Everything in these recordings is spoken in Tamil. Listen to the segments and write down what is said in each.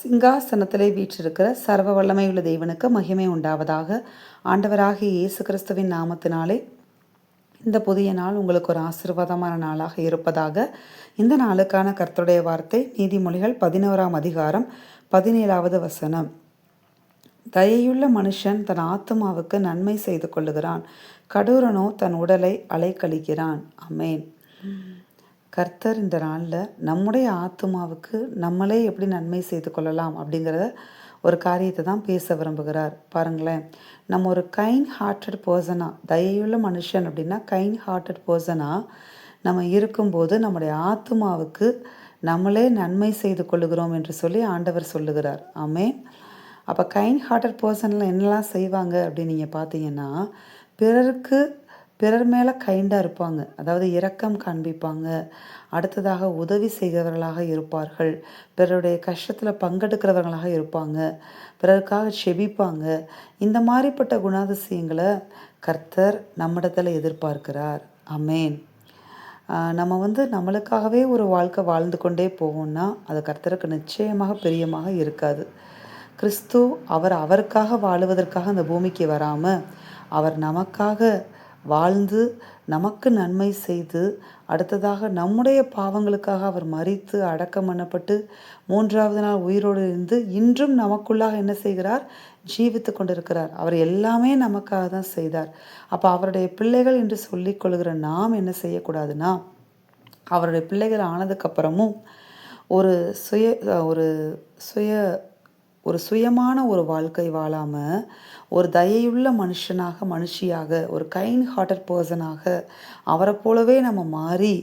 சிங்காசனத்திலே வீற்றிருக்கிற சர்வ வல்லமையுள்ள தேவனுக்கு மகிமை உண்டாவதாக ஆண்டவராகிய இயேசு கிறிஸ்துவின் நாமத்தினாலே இந்த புதிய நாள் உங்களுக்கு ஒரு ஆசீர்வாதமான நாளாக இருப்பதாக இந்த நாளுக்கான கர்த்தருடைய வார்த்தை நீதிமொழிகள் பதினோராம் அதிகாரம் பதினேழாவது வசனம். தயையுள்ள மனுஷன் தன் ஆத்துமாவுக்கு நன்மை செய்து கொள்ளுகிறான். கடூரனோ தன் உடலை அலைக்கழிக்கிறான். அமேன் கர்த்தர் இந்த நாளில் நம்முடைய ஆத்துமாவுக்கு நம்மளே எப்படி நன்மை செய்து கொள்ளலாம் அப்படிங்கிறத ஒரு காரியத்தை தான் பேச விரும்புகிறார். பாருங்களேன். நம்ம ஒரு கைண்ட் ஹார்ட்டட் பர்சனாக தயவுள்ள மனுஷன் அப்படின்னா கைண்ட் ஹார்ட்டட் பர்சனாக நம்ம இருக்கும்போது நம்முடைய ஆத்துமாவுக்கு நம்மளே நன்மை செய்து கொள்ளுகிறோம் என்று சொல்லி ஆண்டவர் சொல்லுகிறார். ஆமே அப்போ கைண்ட் ஹார்ட்டட் பர்சனில் என்னெல்லாம் செய்வாங்க அப்படின்னு நீங்கள் பார்த்தீங்கன்னா பிறருக்கு பிறர் மேலே கைண்டாக இருப்பாங்க. அதாவது இரக்கம் காண்பிப்பாங்க. அடுத்ததாக உதவி செய்கிறவர்களாக இருப்பார்கள். பிறருடைய கஷ்டத்தில் பங்கெடுக்கிறவர்களாக இருப்பாங்க. பிறருக்காக செபிப்பாங்க. இந்த மாதிரிப்பட்ட குணாதிசயங்களை கர்த்தர் நம்மிடத்தில் எதிர்பார்க்கிறார். அமேன் நம்ம வந்து நம்மளுக்காகவே ஒரு வாழ்க்கை வாழ்ந்து கொண்டே போவோம்னா அது கர்த்தருக்கு நிச்சயமாக பிரியமாக இருக்காது. கிறிஸ்து அவர் அவருக்காக வாழுவதற்காக அந்த பூமிக்கு வராமல் அவர் நமக்காக வாழ்ந்து நமக்கு நன்மை செய்து அடுத்ததாக நம்முடைய பாவங்களுக்காக அவர் மறித்து அடக்கம் பண்ணப்பட்டு மூன்றாவது நாள் உயிரோடு இருந்து இன்றும் நமக்குள்ளாக என்ன செய்கிறார்? ஜீவித்து கொண்டிருக்கிறார். அவர் எல்லாமே நமக்காக தான் செய்தார். அப்போ அவருடைய பிள்ளைகள் என்று சொல்லிக் கொள்கிற நாம் என்ன செய்யக்கூடாதுன்னா அவருடைய பிள்ளைகள் ஆனதுக்கப்புறமும் ஒரு சுய ஒரு சுய ஒரு சுயமான ஒரு வாழ்க்கை வாழாமல் ஒரு தயையுள்ள மனுஷனாக மனுஷியாக ஒரு கைண்ட் ஹார்ட்டட் பர்சனாக அவரை போலவே நம்ம மாறி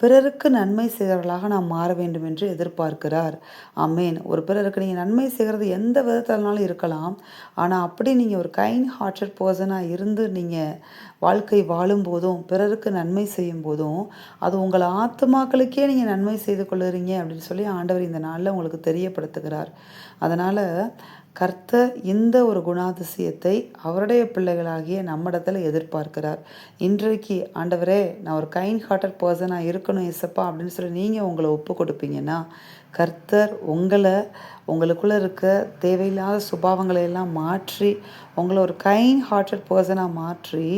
பிறருக்கு நன்மை செய்கிறவர்களாக நாம் மாற வேண்டும் என்று எதிர்பார்க்கிறார். அமேன் ஒரு பிறருக்கு நீங்கள் நன்மை செய்கிறது எந்த விதத்திலனாலும் இருக்கலாம். ஆனால் அப்படி நீங்கள் ஒரு கைண்ட் ஹார்ட்டட் பர்சனாக இருந்து நீங்கள் வாழ்க்கை வாழும்போதும் பிறருக்கு நன்மை செய்யும் போதும் அது உங்கள் ஆத்மாக்களுக்கே நீங்கள் நன்மை செய்து கொள்ளுறீங்க அப்படின்னு சொல்லி ஆண்டவர் இந்த நாளில் உங்களுக்கு தெரியப்படுத்துகிறார். அதனால் கர்த்தர் இந்த ஒரு குணாதிசயத்தை அவருடைய பிள்ளைகளாகிய நம்மிடத்தில் எதிர்பார்க்கிறார். இன்றைக்கு ஆண்டவரே நான் ஒரு கைண்ட் ஹார்ட்டட் பர்சனாக இருக்கணும் இசப்பா அப்படின்னு சொல்லி நீங்கள் உங்களை ஒப்பு கொடுப்பீங்கன்னா கர்த்தர் உங்களை உங்களுக்குள்ளே இருக்க தேவையில்லாத சுபாவங்களை எல்லாம் மாற்றி உங்களை ஒரு கைண்ட் ஹார்ட்டட் பர்சனாக மாற்றி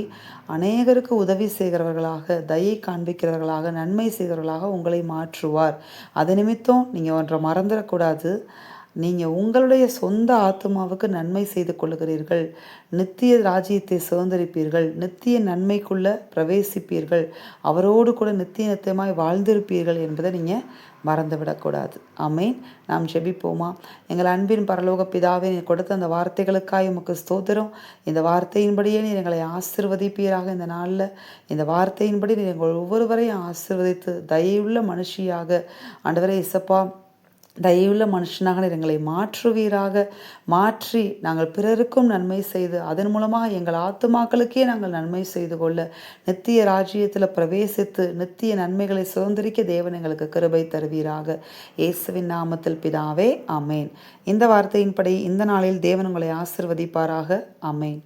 அநேகருக்கு உதவி செய்கிறவர்களாக தயை காண்பிக்கிறவர்களாக நன்மை செய்கிறவர்களாக உங்களை மாற்றுவார். அது நிமித்தம் நீங்கள் ஒன்றை மறந்துடக்கூடாது. நீங்கள் உங்களுடைய சொந்த ஆத்மாவுக்கு நன்மை செய்து கொள்கிறீர்கள் நித்திய ராஜ்யத்தை சுதந்திரிப்பீர்கள். நித்திய நன்மைக்குள்ள பிரவேசிப்பீர்கள். அவரோடு கூட நித்திய நித்தியமாய் வாழ்ந்திருப்பீர்கள் என்பதை நீங்கள் மறந்துவிடக்கூடாது. ஆமேன். நாம் ஜெபிப்போமா? எங்கள் அன்பின் பரலோக பிதாவே நீ கொடுத்த அந்த வார்த்தைகளுக்காக உமக்கு ஸ்தோத்திரம். இந்த வார்த்தையின்படியே நீ எங்களை ஆசிர்வதிப்பீராக இந்த நாளில். இந்த வார்த்தையின்படி நீ எங்கள் ஒவ்வொருவரையும் ஆசிர்வதித்து தயவுள்ள மனுஷியாக ஆண்டவரே இசப்பா தயவுள்ள மனுஷனாக எங்களை மாற்றுவீராக. மாற்றி நாங்கள் பிறருக்கும் நன்மை செய்து அதன் மூலமாக எங்கள் ஆத்துமாக்களுக்கே நாங்கள் நன்மை செய்து கொள்ள நித்திய ராஜ்யத்தில் பிரவேசித்து நித்திய நன்மைகளை சுதந்திரிக்க தேவன் எங்களுக்கு கிருபை தருவீராக. இயேசுவின் நாமத்தில் பிதாவே அமேன் இந்த வார்த்தையின்படி இந்த நாளில் தேவன் உங்களை ஆசிர்வதிப்பாராக. அமேன்